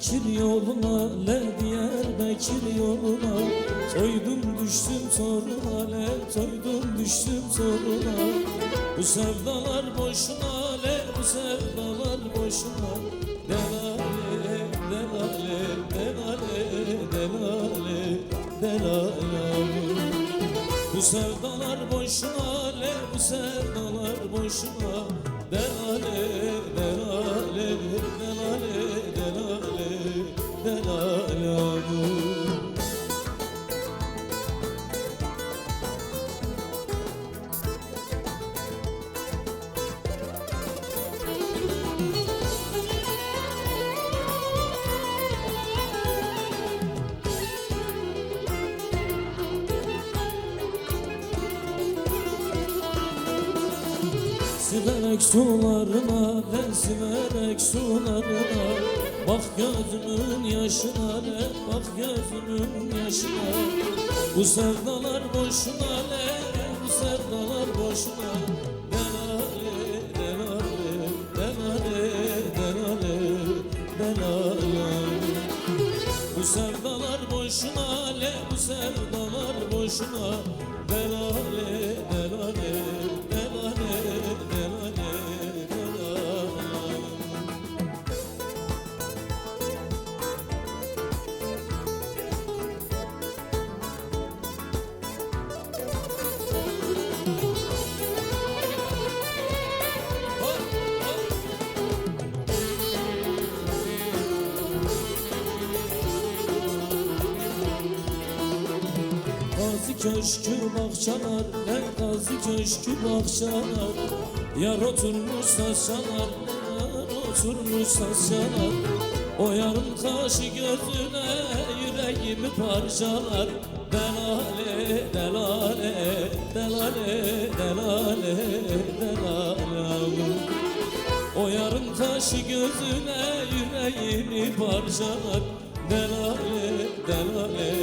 Diyarbakır yoluna le Diyarbakır yoluna. Soydum düştüm soruna le Soydum düştüm soruna. Bu sevdalar boşuna le Bu sevdalar boşuna. Delale delale delale delale delale. Bu sevdalar boşuna le Bu sevdalar boşuna. Delale Siverek sularına le siverek sularına. Bak gözümün yaşına le bak gözümün yaşına. Bu sevdalar boşuna le bu sevdalar boşuna. Delale delale delale delale delale bu sevdalar boşuna le bu sevdalar boşuna. Delale delale Gazi köşkü bahçalar ne gazi köşkü bahçalar Yar oturmuş saçalar yar oturmuş saçalar O yarım kaşı gözüne yüreğimi parçalar. Delale delale delale delale delale. O yarım taşı gözüne yüreğimi parçalar. Delale, delale